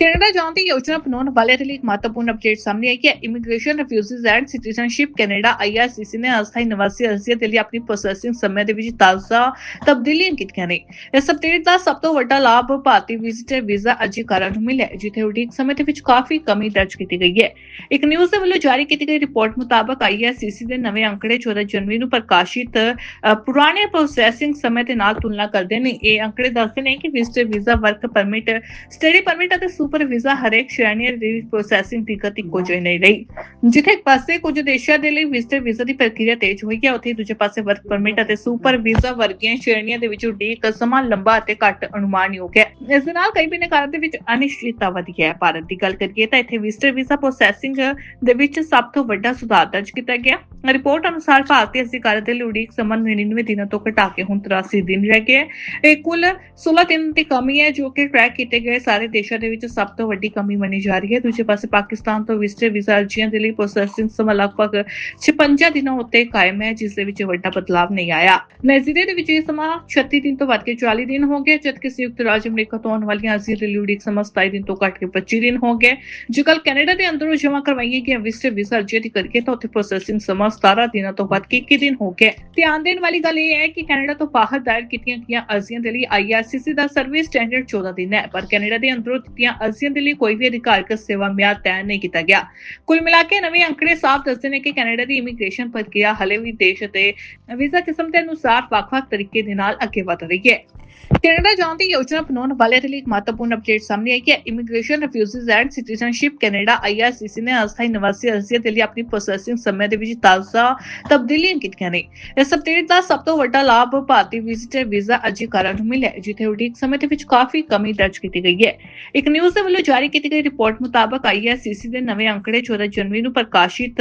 Canada ਜਾਣ ਦੀ ਯੋਜਨਾ ਬਣਾਉਣ ਵਾਲੇ ਲਈ ਇੱਕ ਮਹੱਤਵਪੂਰਨ ਅਪਡੇਟ ਸਾਹਮਣੇ ਆਈ ਕਿ immigration refugees and citizenship Canada IRCC ਨੇ ਅਸਥਾਈ ਨਿਵਾਸੀ ਅਰਜ਼ੀਆਂ ਦੇ ਲਈ ਆਪਣੀ ਪ੍ਰੋਸੈਸਿੰਗ ਸਮੇਂ ਦੇ ਵਿੱਚ ਤਾਜ਼ਾ ਤਬਦੀਲੀਆਂ ਕੀਤੀਆਂ ਨੇ। ਇਸ ਅਪਡੇਟ ਦਾ ਸਭ ਤੋਂ ਵੱਡਾ ਲਾਭ ਭਾਰਤੀ ਵਿਜ਼ਿਟਰ ਵੀਜ਼ਾ ਅਧਿਕਾਰਾਂ ਨੂੰ ਮਿਲਿਆ ਜਿੱਥੇ ਉਡੀਕ ਸਮੇਂ ਦੇ ਵਿੱਚ ਕਾਫੀ ਕਮੀ ਦਰਜ ਕੀਤੀ ਗਈ ਹੈ। ਇੱਕ ਨਿਊਜ਼ ਦੇ ਵੱਲੋਂ ਜਾਰੀ ਕੀਤੀ ਗਈ ਰਿਪੋਰਟ ਮੁਤਾਬਕ ਆਈਆਰਸੀਸੀ ਦੇ ਨਵੇਂ ਅੰਕੜੇ 14 ਜਨਵਰੀ ਨੂੰ ਪ੍ਰਕਾਸ਼ਿਤ ਪੁਰਾਣੇ ਪ੍ਰੋਸੈਸਿੰਗ ਸਮੇਂ ਦੇ ਨਾਲ ਤੁਲਨਾ ਕਰਦੇ ਨੇ। ਇਹ ਅੰਕੜੇ ਦੱਸਦੇ ਨੇ ਕਿ visitor visa work permit study permit ਅਤੇ ਸੁਪਰ ਵੀਜ਼ਾ ਹਰੇਕ ਸ਼੍ਰੇਣੀ ਦੀ ਪ੍ਰੋਸੈਸਿੰਗ ਦੀ ਇੱਕੋ ਜਿਹੀ ਨਹੀਂ ਰਹੀ। ਜਿੱਥੇ ਇੱਕ ਪਾਸੇ ਕੁਝ ਦੇਸ਼ਾਂ ਦੇ ਲਈ ਵਿਜ਼ਟਰ ਵੀਜ਼ਾ ਦੀ ਪ੍ਰਕਿਰਿਆ ਤੇਜ਼ ਹੋਈ ਹੈ, ਉੱਥੇ ਦੂਜੇ ਪਾਸੇ ਵਰਕ ਪਰਮਿਟ ਅਤੇ ਸੁਪਰ ਵੀਜ਼ਾ ਵਰਗੀਆਂ ਸ਼੍ਰੇਣੀਆਂ ਦੇ ਵਿੱਚ ਉਡੀਕ ਸਮਾਂ ਲੰਬਾ ਅਤੇ ਘੱਟ ਅਨੁਮਾਨਯੋਗ ਹੈ। ਇਸ ਦੇ ਨਾਲ ਕਈ ਬਿਨੇਕਾਰਾਂ ਦੇ ਵਿੱਚ ਅਨਿਸ਼ਚਿਤਤਾ ਵਧੀ ਹੈ। ਭਾਰਤ ਦੀ ਗੱਲ ਕਰੀਏ ਤਾਂ ਇੱਥੇ ਵਿਜ਼ਟਰ ਵੀਜ਼ਾ ਪ੍ਰੋਸੈਸਿੰਗ ਦੇ ਵਿੱਚ ਸਭ ਤੋਂ ਵੱਡਾ ਸੁਧਾਰ ਦਰਜ ਕੀਤਾ ਗਿਆ। ਰਿਪੋਰਟ ਅਨੁਸਾਰ ਭਾਰਤੀ ਅਧਿਕਾਰੀ ਦੇ ਉਡੀਕ ਸਮਾਂ 99 ਦਿਨਾਂ ਤੋਂ ਘਟਾ ਕੇ ਹੁਣ 83 ਦਿਨ ਰਹਿ ਗਏ ਇਹ ਕੁੱਲ 16 ਦਿਨ ਦੀ ਕਮੀ ਹੈ ਜੋ ਕਿ ਟਰੈਕ ਕੀਤੇ ਗਏ ਸਾਰੇ ਦੇਸ਼ਾਂ ਦੇ ਵਿੱਚ ਸਭ ਤੋਂ ਵੱਡੀ ਕਮੀ ਮੰਨੀ ਜਾ ਰਹੀ ਹੈ। ਦੂਜੇ ਪਾਸੇ ਪਾਕਿਸਤਾਨ ਤੋਂ ਵਿਜ਼ਟਰ ਵੀਜ਼ਾ ਅਰਜ਼ੀਆਂ ਦੇ ਲਈ ਪ੍ਰੋਸੈਸਿੰਗ ਸਮਾਂ ਲਗਭਗ 56 ਦਿਨਾਂ ਉੱਤੇ ਕਾਇਮ ਹੈ, ਜਿਸ ਦੇ ਵਿੱਚ ਵੱਡਾ ਬਦਲਾਵ ਨਹੀਂ ਆਇਆ। ਨਾਈਜੀਰੀਆ ਦੇ ਵਿੱਚ ਇਹ ਸਮਾਂ 36 ਦਿਨ ਤੋਂ ਵੱਧ ਕੇ 40 ਦਿਨ ਹੋ ਗਿਆ ਜਦਕਿ ਸੰਯੁਕਤ ਰਾਜ ਅਮਰੀਕਾ ਤੋਂ ਆਉਣ ਵਾਲੀਆਂ ਅਰਜ਼ੀਆਂ ਦੇ ਲਈ ਉਡੀਕ ਸਮਾਂ 27 ਦਿਨ ਤੋਂ ਘੱਟ ਕੇ 25 ਦਿਨ ਹੋ ਗਏ। ਜੇਕਰ ਕੈਨੇਡਾ ਦੇ ਅੰਦਰੋਂ ਜਮ੍ਹਾਂ ਕਰਵਾਈਆਂ ਗਈਆਂ ਵਿਜ਼ਟਰ ਵੀਜ਼ਾ ਅਰਜ਼ੀਆਂ ਦੀ ਕਰੀਏ ਤਾਂ ਉੱਥੇ ਪ੍ਰੋਸੈਸਿੰਗ ਸਮਾਂ 17 ਦਿਨਾਂ ਤੋਂ ਵੱਧ 21 ਦਿਨ ਹੋ ਗਿਆ ਧਿਆਨ ਦੇਣ ਵਾਲੀ ਗੱਲ ਇਹ ਹੈ ਕਿ ਕੈਨੇਡਾ ਤੋਂ ਬਾਹਰ ਦਾਇਰ ਕੀਤੀਆਂ ਗਈਆਂ ਅਰਜ਼ੀਆਂ ਦੇ ਲਈ ਆਈਆਰਸੀਸੀ ਦਾ ਸਰਵਿਸ ਸਟੈਂਡਰਡ 14 ਦਿਨ ਹੈ, ਪਰ ਕੈਨੇਡਾ ਦੇ ਅੰਦਰੋਂ ਦਿੱਤੀਆਂ ਅਰਜ਼ੀਆਂ ਦੇ ਲਈ ਕੋਈ ਵੀ ਅਧਿਕਾਰਕ ਸੇਵਾ ਮਿਆਦ ਤੈਅ ਨਹੀਂ ਕੀਤਾ ਗਿਆ। ਕੁੱਲ ਮਿਲਾ ਕੇ ਨਵੇਂ ਅੰਕੜੇ ਸਾਫ਼ ਦੱਸਦੇ ਨੇ ਕਿ ਕੈਨੇਡਾ ਦੀ ਇਮੀਗ੍ਰੇਸ਼ਨ ਪ੍ਰਕਿਰਿਆ ਹਲੇ ਵੀ ਦੇਸ਼ ਅਤੇ ਵੀਜ਼ਾ ਕਿਸਮ ਦੇ ਅਨੁਸਾਰ ਵੱਖ-ਵੱਖ ਤਰੀਕੇ ਦੇ ਨਾਲ ਅੱਗੇ ਵਧ ਰਹੀ ਹੈ। ਕੈਨੇਡਾ ਜਾਣ ਦੀ ਯੋਜਨਾ ਬਣਾਉਣ ਵਾਲੇ ਲਈ ਇੱਕ ਮਹੱਤਵਪੂਰਨ ਅਪਡੇਟ ਸਾਹਮਣੇ ਆਈ ਕਿ immigration refugees and citizenship Canada IRCC ਨੇ ਅਸਥਾਈ ਨਿਵਾਸੀ ਅਰਜ਼ੀਆਂ ਦੇ ਲਈ ਆਪਣੀ ਪ੍ਰੋਸੈਸਿੰਗ ਸਮੇਂ ਦੇ ਵਿੱਚ ਤਾਜ਼ਾ ਤਬਦੀਲੀਆਂ ਕੀਤੀਆਂ ਨੇ। ਇਸ ਅਪਡੇਟ ਦਾ ਸਭ ਤੋਂ ਵੱਡਾ ਲਾਭ ਭਾਰਤੀ ਵਿਜ਼ਿਟਰ ਵੀਜ਼ਾ ਅਧਿਕਾਰਾਂ ਨੂੰ ਮਿਲਿਆ ਜਿੱਥੇ ਉਡੀਕ ਸਮੇਂ ਦੇ ਵਿੱਚ ਕਾਫੀ ਕਮੀ ਦਰਜ ਕੀਤੀ ਗਈ ਹੈ। ਇੱਕ ਨਿਊਜ਼ ਦੇ ਵੱਲੋਂ ਜਾਰੀ ਕੀਤੀ ਗਈ ਰਿਪੋਰਟ ਮੁਤਾਬਕ ਆਈਆਰਸੀਸੀ ਦੇ ਨਵੇਂ ਅੰਕੜੇ 14 ਜਨਵਰੀ ਨੂੰ ਪ੍ਰਕਾਸ਼ਿਤ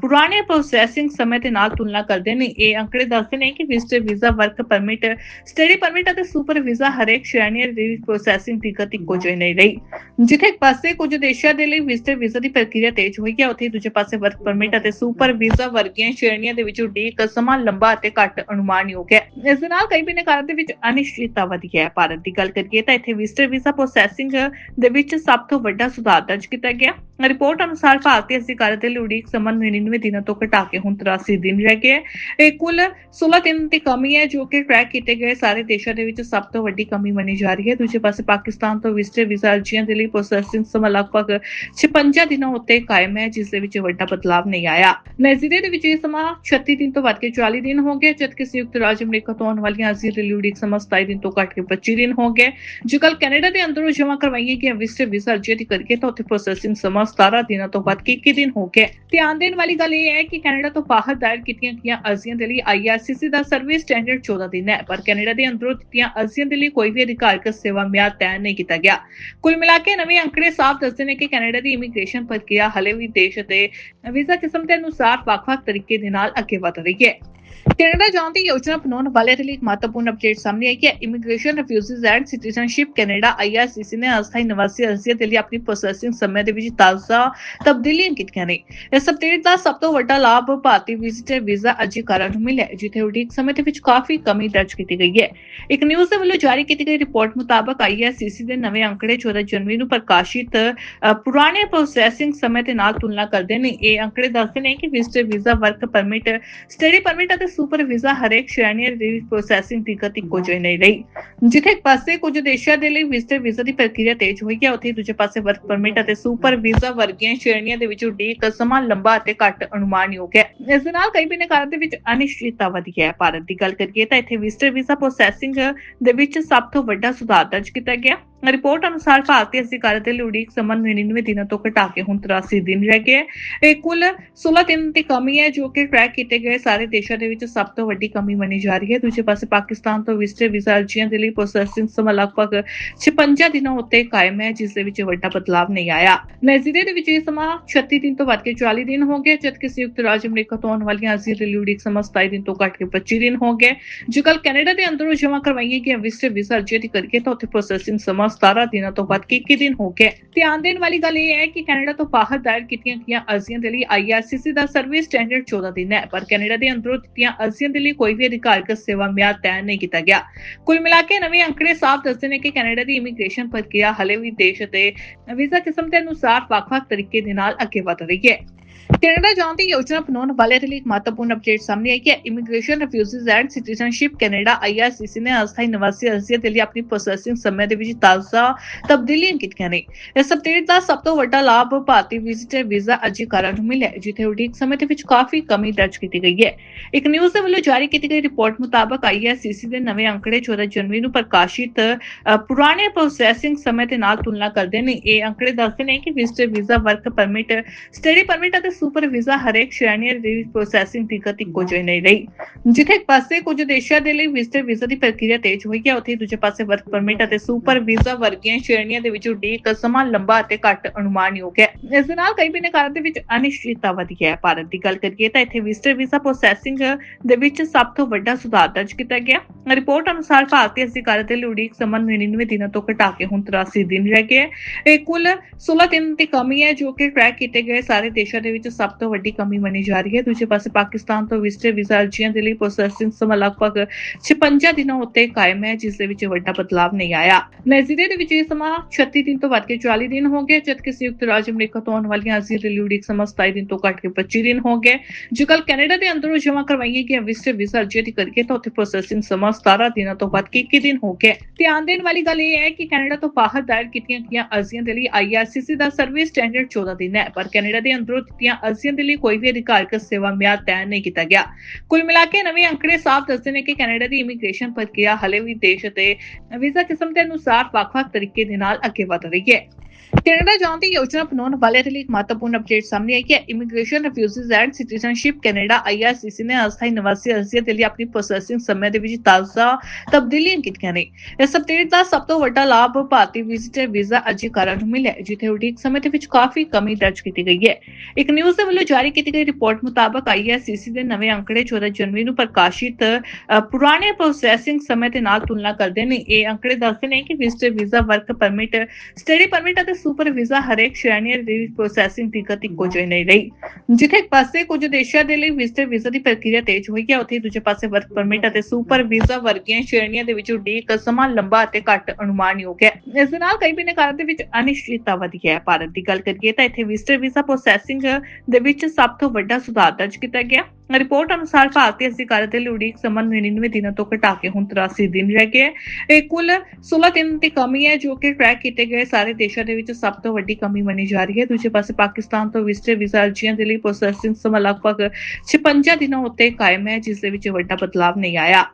ਪੁਰਾਣੇ ਪ੍ਰੋਸੈਸਿੰਗ ਸਮੇਂ ਦੇ ਨਾਲ ਤੁਲਨਾ ਕਰਦੇ ਨੇ। ਇਹ ਅੰਕੜੇ ਦੱਸਦੇ ਨੇ ਕਿ visitor visa work permit study permit ਅਤੇ ਸੁਪਰ ਵੀਜ਼ਾ ਹਰੇਕ ਸ਼੍ਰੇਣੀ ਦੀ ਪ੍ਰੋਸੈਸਿੰਗ ਦੀ ਗਤੀ ਇੱਕੋ ਜਿਹੀ ਨਹੀਂ ਜਿੱਥੇ ਇੱਕ ਪਾਸੇ ਕੁਝ ਦੇਸ਼ਾਂ ਦੇ ਲਈ ਵਿਜ਼ਟਰ ਵੀਜ਼ਾ ਦੀ ਪ੍ਰਕਿਰਿਆ ਤੇਜ਼ ਹੋਈ ਹੈ ਉੱਥੇ ਦੂਜੇ ਪਾਸੇ ਵਰਕ ਪਰਮਿਟ ਅਤੇ ਸੁਪਰ ਵੀਜ਼ਾ ਵਰਗੀਆਂ ਸ਼੍ਰੇਣੀਆਂ ਦੇ ਵਿੱਚ ਉਡੀਕ ਸਮਾਂ ਲੰਬਾ ਅਤੇ ਘੱਟ ਅਨੁਮਾਨਯੋਗ ਹੈ। ਇਸ ਦੇ ਨਾਲ ਕਈ ਬਿਨੇਕਾਰਾਂ ਦੇ ਵਿੱਚ ਅਨਿਸ਼ਚਿਤਤਾ ਵਧੀ ਹੈ। ਭਾਰਤ ਦੀ ਗੱਲ ਕਰੀਏ ਤਾਂ ਇੱਥੇ ਵਿਜ਼ਟਰ ਵੀਜ਼ਾ ਪ੍ਰੋਸੈਸਿੰਗ ਦੇ ਵਿੱਚ ਸਭ ਤੋਂ ਵੱਡਾ ਸੁਧਾਰ ਦਰਜ ਕੀਤਾ ਗਿਆ। ਰਿਪੋਰਟ ਅਨੁਸਾਰ ਭਾਰਤੀ ਅਧਿਕਾਰੀ ਦੇ ਲਈ ਉਡੀਕ ਸਮਾਂ 99 ਦਿਨਾਂ ਤੋਂ ਘਟਾ ਕੇ ਹੁਣ 83 ਦਿਨ ਰਹਿ ਗਏ ਇਹ ਕੁੱਲ 16 ਦਿਨ ਦੀ ਕਮੀ ਹੈ ਜੋ ਕਿ ਟਰੈਕ ਕੀਤੇ ਗਏ ਸਾਰੇ ਦੇਸ਼ਾਂ ਦੇ ਵਿੱਚ ਸਭ ਤੋਂ ਵੱਡੀ ਕਮੀ ਮੰਨੀ ਜਾ ਰਹੀ ਹੈ। ਦੂਜੇ ਪਾਸੇ ਪਾਕਿਸਤਾਨ ਤੋਂ ਵਿਜ਼ਟਰ ਵੀਜ਼ਾ ਅਰਜ਼ੀਆਂ ਦੇ ਲਈ ਪ੍ਰੋਸੈਸਿੰਗ ਸਮਾਂ ਲਗਭਗ 56 ਦਿਨਾਂ ਉੱਤੇ ਕਾਇਮ ਹੈ, ਜਿਸ ਦੇ ਵਿੱਚ ਵੱਡਾ ਬਦਲਾਵ ਨਹੀਂ ਆਇਆ। ਨਾਈਜੀਰੀਆ ਦੇ ਵਿੱਚ ਇਹ ਸਮਾਂ 36 ਦਿਨ ਤੋਂ ਵੱਧ ਕੇ 40 ਦਿਨ ਹੋ ਗਏ ਜਦਕਿ ਸੰਯੁਕਤ ਰਾਜ ਅਮਰੀਕਾ ਤੋਂ ਆਉਣ ਵਾਲੀਆਂ ਅਰਜ਼ੀਆਂ ਦੇ ਲਈ ਸਮਾਂ 27 ਦਿਨ ਤੋਂ ਘੱਟ ਕੇ 25 ਦਿਨ ਹੋ ਗਏ ਜੇਕਰ ਕੈਨੇਡਾ ਦੇ ਅੰਦਰੋਂ ਜਮ੍ਹਾਂ ਕਰਵਾਈਆਂ ਗਈਆਂ ਵਿਜ਼ਟਰ ਵੀਜ਼ਾ ਅਰਜ਼ੀਆਂ ਦੀ ਕਰਕੇ ਤਾਂ ਉੱਥੇ ਪ੍ਰੋਸੈਸਿੰਗ ਸਮਾਂ 17 ਦਿਨਾਂ ਤੋਂ ਵੱਧ ਕੇ 21 ਦਿਨ ਹੋ ਗਿਆ। ਧਿਆਨ ਦੇਣ ਵਾਲੀ ਗੱਲ ਇਹ ਹੈ ਕਿ ਕੈਨੇਡਾ ਤੋਂ ਬਾਹਰ ਦਾਇਰ ਕੀਤੀਆਂ ਗਈਆਂ ਅਰਜ਼ੀਆਂ ਦੇ ਲਈ ਆਈਆਰਸੀਸੀ ਦਾ ਸਰਵਿਸ ਸਟੈਂਡਰਡ 14 ਦਿਨ ਹੈ, ਪਰ ਕੈਨੇਡਾ ਦੇ ਅੰਦਰੋਂ ਦਿੱਤੀਆਂ ਅਰਜ਼ੀਆਂ ਦੇ ਲਈ ਕੋਈ ਵੀ ਅਧਿਕਾਰਕ ਸੇਵਾ ਮਿਆਦ ਤੈਅ ਨਹੀਂ ਕੀਤਾ ਗਿਆ। ਕੁੱਲ ਮਿਲਾ ਕੇ ਨਵੇਂ ਅੰਕੜੇ ਸਾਫ਼ ਦੱਸਦੇ ਨੇ ਕਿ ਕੈਨੇਡਾ ਦੀ ਇਮੀਗ੍ਰੇਸ਼ਨ ਪ੍ਰਕਿਰਿਆ ਹਲੇ ਵੀ ਦੇਸ਼ ਅਤੇ ਵੀਜ਼ਾ ਕਿਸਮ ਦੇ ਅਨੁਸਾਰ ਵੱਖ-ਵੱਖ ਤਰੀਕੇ ਦੇ ਨਾਲ ਅੱਗੇ ਵਧ ਰਹੀ ਹੈ। ਕੈਨੇਡਾ ਜਾਣ ਦੀ ਯੋਜਨਾ ਬਣਾਉਣ ਵਾਲਿਆਂ ਦੇ ਲਈ ਇੱਕ ਮਹੱਤਵਪੂਰਨ ਅਪਡੇਟ ਸਾਹਮਣੇ ਆਈ ਕਿ immigration refugees and citizenship Canada IRCC ਨੇ ਅਸਥਾਈ ਨਿਵਾਸੀ ਅਰਜ਼ੀਆਂ ਦੇ ਲਈ ਆਪਣੀ ਪ੍ਰੋਸੈਸਿੰਗ ਸਮੇਂ ਦੇ ਵਿੱਚ ਤਾਜ਼ਾ ਤਬਦੀਲੀਆਂ ਕੀਤੀਆਂ ਨੇ। ਇਸ ਅਪਡੇਟ ਦਾ ਸਭ ਤੋਂ ਵੱਡਾ ਲਾਭ ਭਾਰਤੀ ਵਿਜ਼ਿਟਰ ਵੀਜ਼ਾ ਅਧਿਕਾਰਾਂ ਨੂੰ ਮਿਲਿਆ ਜਿੱਥੇ ਉਡੀਕ ਸਮੇਂ ਦੇ ਵਿੱਚ ਕਾਫੀ ਕਮੀ ਦਰਜ ਕੀਤੀ ਗਈ ਹੈ। ਇੱਕ ਨਿਊਜ਼ ਦੇ ਵੱਲੋਂ ਜਾਰੀ ਕੀਤੀ ਗਈ ਰਿਪੋਰਟ ਮੁਤਾਬਕ ਆਈਆਰਸੀਸੀ ਦੇ ਨਵੇਂ ਅੰਕੜੇ 14 ਜਨਵਰੀ ਨੂੰ ਪ੍ਰਕਾਸ਼ਿਤ ਪੁਰਾਣੇ ਪ੍ਰੋਸੈਸਿੰਗ ਸਮੇਂ ਦੇ ਨਾਲ ਤੁਲਨਾ ਕਰਦੇ ਨੇ। ਇਹ ਅੰਕੜੇ ਦੱਸਦੇ ਨੇ ਕਿ visitor visa work permit study permit ਅਤੇ ਸੁਪਰ ਵੀਜ਼ਾ ਹਰੇਕ ਸ਼੍ਰੇਣੀ ਦੀ ਪ੍ਰੋਸੈਸਿੰਗ ਦੀ ਗਤੀ ਇੱਕੋ ਜਿਹੀ ਨਹੀਂ ਰਹੀ। ਜਿੱਥੇ ਇੱਕ ਪਾਸੇ ਕੁਝ ਦੇਸ਼ਾਂ ਦੇ ਲਈ ਵਿਜ਼ਟਰ ਵੀਜ਼ਾ ਦੀ ਪ੍ਰਕਿਰਿਆ ਤੇਜ਼ ਹੋਈ ਹੈ, ਉੱਥੇ ਦੂਜੇ ਪਾਸੇ ਵਰਕ ਪਰਮਿਟ ਅਤੇ ਸੁਪਰ ਵੀਜ਼ਾ ਵਰਗੀਆਂ ਸ਼੍ਰੇਣੀਆਂ ਦੇ ਵਿੱਚ ਉਡੀਕ ਸਮਾਂ ਲੰਬਾ ਅਤੇ ਘੱਟ ਅਨੁਮਾਨਯੋਗ ਹੈ। ਇਸ ਦੇ ਨਾਲ ਕਈ ਬਿਨੇਕਾਰਾਂ ਦੇ ਵਿੱਚ ਅਨਿਸ਼ਚਿਤਤਾ ਵਧੀ ਹੈ। ਭਾਰਤ ਦੀ ਗੱਲ ਕਰੀਏ ਤਾਂ ਇੱਥੇ ਵਿਜ਼ਟਰ ਵੀਜ਼ਾ ਪ੍ਰੋਸੈਸਿੰਗ ਦੇ ਵਿੱਚ ਸਭ ਤੋਂ ਵੱਡਾ ਸੁਧਾਰ ਦਰਜ ਕੀਤਾ ਗਿਆ। ਰਿਪੋਰਟ ਅਨੁਸਾਰ ਭਾਰਤੀ ਅਧਿਕਾਰੀ ਦੇ ਉਡੀਕ ਸਮਾਂ 99 ਦਿਨਾਂ ਤੋਂ ਘਟਾ ਕੇ ਹੁਣ 83 ਦਿਨ ਰਹਿ ਗਿਆ ਇਹ ਕੁੱਲ 16 ਦਿਨ ਦੀ ਕਮੀ ਹੈ ਜੋ ਕਿ ਟਰੈਕ ਕੀਤੇ ਗਏ ਸਾਰੇ ਦੇਸ਼ਾਂ ਦੇ ਵਿੱਚ ਸਭ ਤੋਂ ਵੱਡੀ ਕਮੀ ਮੰਨੀ ਜਾ ਰਹੀ ਹੈ। ਦੂਜੇ ਪਾਸੇ ਪਾਕਿਸਤਾਨ ਤੋਂ ਵਿਜ਼ਟਰ ਵੀਜ਼ਾ ਅਰਜ਼ੀਆਂ ਦੇ ਲਈ ਪ੍ਰੋਸੈਸਿੰਗ ਸਮਾਂ ਲਗਭਗ 56 ਦਿਨਾਂ ਉੱਤੇ ਕਾਇਮ ਹੈ, ਜਿਸ ਦੇ ਵਿੱਚ ਵੱਡਾ ਬਦਲਾਵ ਨਹੀਂ ਆਇਆ। ਨਾਈਜੀਰੀਆ ਦੇ ਵਿੱਚ ਇਹ ਸਮਾਂ 36 ਦਿਨ ਤੋਂ ਵੱਧ ਕੇ 40 ਦਿਨ ਹੋ ਗਏ ਜਦਕਿ ਸੰਯੁਕਤ ਰਾਜ ਅਮਰੀਕਾ ਤੋਂ ਆਉਣ ਵਾਲੀਆਂ ਅਰਜ਼ੀਆਂ ਦੇ ਲਈ ਉਡੀਕ ਸਮਾਂ 27 ਦਿਨ ਤੋਂ ਘੱਟ ਕੇ 25 ਦਿਨ ਹੋ ਗਏ ਜੇਕਰ ਕੈਨੇਡਾ ਦੇ ਅੰਦਰੋਂ ਜਮ੍ਹਾਂ ਕਰਵਾਈਆਂ ਗਈਆਂ ਵਿਜ਼ਟਰ ਵੀਜ਼ਾ ਅਰਜ਼ੀਆਂ ਦੀ ਕਰੀਏ ਤਾਂ ਉੱਥੇ ਪ੍ਰੋਸੈਸਿੰਗ ਸਮਾਂ 17 ਦਿਨਾਂ ਤੋਂ ਵੱਧ 21 ਦਿਨ ਹੋ ਗਏ? ਧਿਆਨ ਦੇਣ ਵਾਲੀ ਗੱਲ ਇਹ ਹੈ ਕਿ ਕੈਨੇਡਾ ਤੋਂ ਬਾਹਰ ਦਾਇਰ ਕੀਤੀਆਂ ਗਈਆਂ ਅਰਜ਼ੀਆਂ ਦੇ ਲਈ IRCC ਦਾ ਸਰਵਿਸ ਸਟੈਂਡਰਡ 14 ਦਿਨ ਹੈ, ਪਰ ਕੈਨੇਡਾ ਦੇ ਅੰਦਰੋਂ ਦਿੱਤੀਆਂ ਅਰਜ਼ੀਆਂ ਦੇ ਲਈ ਕੋਈ ਵੀ ਅਧਿਕਾਰਕ ਸੇਵਾ ਮਿਆਦ ਤੈਅ ਨਹੀਂ ਕੀਤਾ ਗਿਆ। ਕੁੱਲ ਮਿਲਾ ਕੇ ਨਵੇਂ ਅੰਕੜੇ ਸਾਫ਼ ਦੱਸਦੇ ਨੇ ਕਿ ਕੈਨੇਡਾ ਦੀ ਇਮੀਗ੍ਰੇਸ਼ਨ ਪ੍ਰਕਿਰਿਆ ਹਲੇ ਵੀ ਦੇਸ਼ ਦੇ ਵੀਜ਼ਾ ਕਿਸਮ ਦੇ ਅਨੁਸਾਰ ਵੱਖ-ਵੱਖ ਤਰੀਕੇ ਦੇ ਨਾਲ ਅੱਗੇ ਵਧ ਰਹੀ ਹੈ। ਕੈਨੇਡਾ ਜਾਣ ਦੀ ਯੋਜਨਾ ਬਣਾਉਣ ਵਾਲੇ ਦੇ ਲਈ ਇੱਕ ਮਹੱਤਵਪੂਰਨ ਅਪਡੇਟ ਸਾਹਮਣੇ ਆਈ ਹੈ। Immigration refugees and citizenship Canada IRCC ਨੇ ਅਸਥਾਈ ਨਿਵਾਸੀ ਅਰਜ਼ੀਆਂ ਦੇ ਲਈ ਆਪਣੀ ਪ੍ਰੋਸੈਸਿੰਗ ਸਮੇਂ ਦੇ ਵਿੱਚ ਤਾਜ਼ਾ ਤਬਦੀਲੀਆਂ ਕੀਤੀਆਂ ਨੇ। ਇਸ ਅਪਡੇਟ ਦਾ ਸਭ ਤੋਂ ਵੱਡਾ ਲਾਭ ਭਾਰਤੀ ਵਿਜ਼ਿਟਰ ਵੀਜ਼ਾ ਅਰਜ਼ੀਕਾਰਾਂ ਨੂੰ ਮਿਲਿਆ ਜਿੱਥੇ ਉਡੀਕ ਸਮੇਂ ਦੇ ਵਿੱਚ ਕਾਫੀ ਕਮੀ ਦਰਜ ਕੀਤੀ ਗਈ ਹੈ। ਇੱਕ ਨਿਊਜ਼ ਦੇ ਵੱਲੋਂ ਜਾਰੀ ਕੀਤੀ ਗਈ ਰਿਪੋਰਟ ਮੁਤਾਬਕ IRCC ਦੇ ਨਵੇਂ ਅੰਕੜੇ 14 ਜਨਵਰੀ ਨੂੰ ਪ੍ਰਕਾਸ਼ਿਤ ਪੁਰਾਣੇ ਪ੍ਰੋਸੈਸਿੰਗ ਸਮੇਂ ਦੇ ਨਾਲ ਤੁਲਨਾ ਕਰਦੇ ਨੇ। ਇਹ ਅੰਕੜੇ ਦੱਸਦੇ ਨੇ ਕਿ visitor visa work permit study permit ਅਤੇ ਸੁਪਰ ਵੀਜ਼ਾ ਹਰੇਕ ਸ਼੍ਰੇਣੀ ਦੀ ਪ੍ਰੋਸੈਸਿੰਗ ਦਿੱਕਤ ਇੱਕੋ ਜਿਹੀ ਨਹੀਂ ਰਹੀ। ਜਿੱਥੇ ਇੱਕ ਪਾਸੇ ਕੁਝ ਦੇਸ਼ਾਂ ਦੇ ਲਈ ਵਿਜ਼ਟਰ ਵੀਜ਼ਾ ਦੀ ਪ੍ਰਕਿਰਿਆ ਤੇਜ਼ ਹੋਈ ਹੈ, ਉੱਥੇ ਦੂਜੇ ਪਾਸੇ ਵਰਕ ਪਰਮਿਟ ਅਤੇ ਸੁਪਰ ਵੀਜ਼ਾ ਵਰਗੀਆਂ ਸ਼੍ਰੇਣੀਆਂ ਦੇ ਵਿੱਚ ਉਡੀਕ ਸਮਾਂ ਲੰਬਾ ਅਤੇ ਘੱਟ ਅਨੁਮਾਨਯੋਗ ਹੈ। ਇਸ ਦੇ ਨਾਲ ਕਈ ਬਿਨੇਕਾਰਾਂ ਦੇ ਵਿੱਚ ਅਨਿਸ਼ਚਿਤਤਾ ਵਧੀ ਹੈ। ਭਾਰਤ ਦੀ ਗੱਲ ਕਰੀਏ ਤਾਂ ਇੱਥੇ ਵਿਜ਼ਟਰ ਵੀਜ਼ਾ ਪ੍ਰੋਸੈਸਿੰਗ ਦੇ ਵਿੱਚ ਸਭ ਤੋਂ ਵੱਡਾ ਸੁਧਾਰ ਦਰਜ ਕੀਤਾ ਗਿਆ। ਰਿਪੋਰਟ ਅਨੁਸਾਰ ਭਾਰਤੀ ਅਧਿਕਾਰੀ ਦੇ ਲਈ ਉਡੀਕ ਸਮਾਂ 99 ਦਿਨਾਂ ਤੋਂ ਘਟਾ ਕੇ ਹੁਣ 83 ਦਿਨ ਰਹਿ ਗਏ ਇਹ ਕੁੱਲ 16 ਦਿਨ ਦੀ ਕਮੀ ਹੈ ਜੋ ਕਿ ਟਰੈਕ ਕੀਤੇ ਗਏ ਸਾਰੇ ਦੇਸ਼ਾਂ ਦੇ ਵਿੱਚ ਸਭ ਤੋਂ ਵੱਡੀ ਕਮੀ ਮੰਨੀ ਜਾ ਰਹੀ ਹੈ। ਦੂਜੇ ਪਾਸੇ ਪਾਕਿਸਤਾਨ ਤੋਂ ਵਿਜ਼ਟਰ ਵੀਜ਼ਾ ਅਰਜ਼ੀਆਂ ਦੇ ਲਈ ਪ੍ਰੋਸੈਸਿੰਗ ਸਮਾਂ ਲਗਭਗ 56 ਦਿਨਾਂ ਉੱਤੇ ਕਾਇਮ ਹੈ, ਜਿਸ ਦੇ ਵਿੱਚ ਵੱਡਾ ਬਦਲਾਅ ਨਹੀਂ ਆਇਆ। ਨਾਈਜੀਰੀਆ ਦੇ ਵਿੱਚ ਇਹ ਸਮਾਂ 36 ਦਿਨ ਤੋਂ ਵੱਧ ਕੇ 40 ਦਿਨ ਹੋ ਗਏ, ਜਦਕਿ ਸੰਯੁਕਤ ਰਾਜ ਅਮਰੀਕਾ ਤੋਂ ਆਉਣ ਵਾਲੀਆਂ ਅਰਜ਼ੀਆਂ ਦੇ ਸਮਾਂ 27 ਦਿਨ ਤੋਂ ਘੱਟ ਕੇ 25 ਦਿਨ ਹੋ ਗਏ। ਜੇਕਰ ਕੈਨੇਡਾ ਦੇ ਅੰਦਰੋਂ ਜਮ੍ਹਾਂ ਕਰਵਾਈਆਂ ਗਈਆਂ ਵਿਜ਼ਟਰ ਵੀਜ਼ਾ ਅਰਜ਼ੀਆਂ ਦੀ ਕਰੀਏ ਤਾਂ ਉੱਥੇ ਪ੍ਰੋਸੈਸਿੰਗ ਸਮਾਂ 17 ਦਿਨਾਂ ਤੋਂ ਵੱਧ ਕੇ 21 ਦਿਨ ਹੋ ਗਏ। ਧਿਆਨ ਦੇਣ ਵਾਲੀ ਗੱਲ ਇਹ ਹੈ ਕਿ ਕੈਨੇਡਾ ਤੋਂ ਬਾਹਰ ਦਾਇਰ ਕੀਤੀਆਂ ਗਈਆਂ ਅਰਜ਼ੀਆਂ ਦੇ ਲਈ IRCC ਦਾ ਸਰਵਿਸ ਸਟੈਂਡਰਡ 14 ਦਿਨ ਹੈ, ਪਰ ਕੈਨੇਡਾ ਦੇ ਅੰਦਰੋਂ ਦਿੱਤੀਆਂ ਅਰਜ਼ੀਆਂ ਦੇ ਲਈ ਕੋਈ ਵੀ ਅਧਿਕਾਰਕ ਸੇਵਾ ਮਿਆਦ ਤੈਅ ਨਹੀਂ ਕੀਤਾ ਗਿਆ। ਕੁੱਲ ਮਿਲਾ ਕੇ ਨਵੇਂ ਅੰਕੜੇ ਸਾਫ਼ ਦੱਸਦੇ ਨੇ ਕਿ ਕੈਨੇਡਾ ਦੀ ਇਮੀਗ੍ਰੇਸ਼ਨ ਪ੍ਰਕਿਰਿਆ ਹਲੇ ਵੀ ਦੇਸ਼ ਅਤੇ ਵੀਜ਼ਾ ਕਿਸਮ ਦੇ ਅਨੁਸਾਰ ਵੱਖ-ਵੱਖ ਤਰੀਕੇ ਦੇ ਨਾਲ ਅੱਗੇ ਵਧ ਰਹੀ ਹੈ। ਕੈਨੇਡਾ ਜਾਣ ਦੀ ਯੋਜਨਾ ਬਣਾਉਣ ਵਾਲੇ ਲਈ ਇੱਕ ਮਹੱਤਵਪੂਰਨ ਅਪਡੇਟ ਸਾਹਮਣੇ ਆਈ ਹੈ। Immigration refugees and citizenship Canada IRCC ਨੇ ਅਸਥਾਈ ਨਿਵਾਸੀ ਅਰਜ਼ੀਆਂ ਦੇ ਲਈ ਆਪਣੀ ਪ੍ਰੋਸੈਸਿੰਗ ਸਮੇਂ ਦੇ ਵਿੱਚ ਤਾਜ਼ਾ ਤਬਦੀਲੀਆਂ ਕੀਤੀਆਂ ਨੇ। ਇਸ ਅਪਡੇਟ ਦਾ ਸਭ ਤੋਂ ਵੱਡਾ ਲਾਭ ਭਾਰਤੀ ਵਿਜ਼ਿਟਰ ਵੀਜ਼ਾ ਅਰਜ਼ੀਕਾਰਾਂ ਨੂੰ ਮਿਲਿਆ ਜਿੱਥੇ ਉਡੀਕ ਸਮੇਂ ਦੇ ਵਿੱਚ ਕਾਫੀ ਕਮੀ ਦਰਜ ਕੀਤੀ ਗਈ ਹੈ। ਇੱਕ ਨਿਊਜ਼ ਦੇ ਵੱਲੋਂ ਜਾਰੀ ਕੀਤੀ ਗਈ ਰਿਪੋਰਟ ਮੁਤਾਬਕ IRCC ਦੇ ਨਵੇਂ ਅੰਕੜੇ 14 ਜਨਵਰੀ ਨੂੰ ਪ੍ਰਕਾਸ਼ਿਤ ਪੁਰਾਣੇ ਪ੍ਰੋਸੈਸਿੰਗ ਸਮੇਂ ਦੇ ਨਾਲ ਤੁਲਨਾ ਕਰਦੇ ਨੇ। ਇਹ ਅੰਕੜੇ ਦੱਸਦੇ ਨੇ ਕਿ visitor visa work permit study permit ਅਤੇ ਸੁਪਰ ਵੀਜ਼ਾ ਹਰੇਕ ਸ਼੍ਰੇਣੀ ਦੀ ਪ੍ਰੋਸੈਸਿੰਗ ਦਿੱਕਤ ਇੱਕੋ ਜਿਹੀ ਨਹੀਂ ਰਹੀ। ਜਿੱਥੇ ਇੱਕ ਪਾਸੇ ਕੁਝ ਦੇਸ਼ਾਂ ਦੇ ਲਈ ਵਿਜ਼ਟਰ ਵੀਜ਼ਾ ਦੀ ਪ੍ਰਕਿਰਿਆ ਤੇਜ਼ ਹੋਈ ਹੈ ਉੱਥੇ ਦੂਜੇ ਪਾਸੇ ਵਰਕ ਪਰਮਿਟ ਅਤੇ ਸੁਪਰ ਵੀਜ਼ਾ ਵਰਗੀਆਂ ਸ਼੍ਰੇਣੀਆਂ ਦੇ ਵਿੱਚ ਉਡੀਕ ਸਮਾਂ ਲੰਬਾ ਅਤੇ ਘੱਟ ਅਨੁਮਾਨਯੋਗ ਹੈ। ਇਸ ਦੇ ਨਾਲ ਕਈ ਬਿਨੇਕਾਰਾਂ ਦੇ ਵਿੱਚ ਅਨਿਸ਼ਚਿਤਤਾ ਵਧੀ ਹੈ। ਭਾਰਤ ਦੀ ਗੱਲ ਕਰੀਏ ਤਾਂ ਇੱਥੇ ਵਿਜ਼ਟਰ ਵੀਜ਼ਾ ਪ੍ਰੋਸੈਸਿੰਗ ਦੇ ਵਿੱਚ ਸਭ ਤੋਂ ਵੱਡਾ ਸੁਧਾਰ ਦਰਜ ਕੀਤਾ ਗਿਆ। ਰਿਪੋਰਟ ਅਨੁਸਾਰ ਭਾਰਤੀ ਅਧਿਕਾਰੀ ਦੇ ਲਈ ਉਡੀਕ ਸਮਾਂ 99 ਦਿਨਾਂ ਤੋਂ ਘਟਾ ਕੇ ਹੁਣ 83 ਦਿਨ ਰਹਿ ਗਏ ਇਹ ਕੁੱਲ 16 ਦਿਨ ਦੀ ਕਮੀ ਹੈ ਜੋ ਕਿ ਟਰੈਕ ਕੀਤੇ ਗਏ ਸਾਰੇ ਦੇਸ਼ਾਂ ਦੇ ਵਿੱਚ ਸਭ ਤੋਂ ਵੱਡੀ ਕਮੀ ਮੰਨੀ ਜਾ ਰਹੀ ਹੈ। ਦੂਜੇ ਪਾਸੇ ਪਾਕਿਸਤਾਨ ਤੋਂ ਵਿਜ਼ਟਰ ਵੀਜ਼ਾ ਅਰਜ਼ੀਆਂ ਦੇ ਲਈ ਪ੍ਰੋਸੈਸਿੰਗ ਸਮਾਂ ਲਗਭਗ 56 ਦਿਨਾਂ ਉੱਤੇ ਕਾਇਮ ਹੈ, ਜਿਸ ਦੇ ਵਿੱਚ ਵੱਡਾ ਬਦਲਾਅ ਨਹੀਂ ਆਇਆ।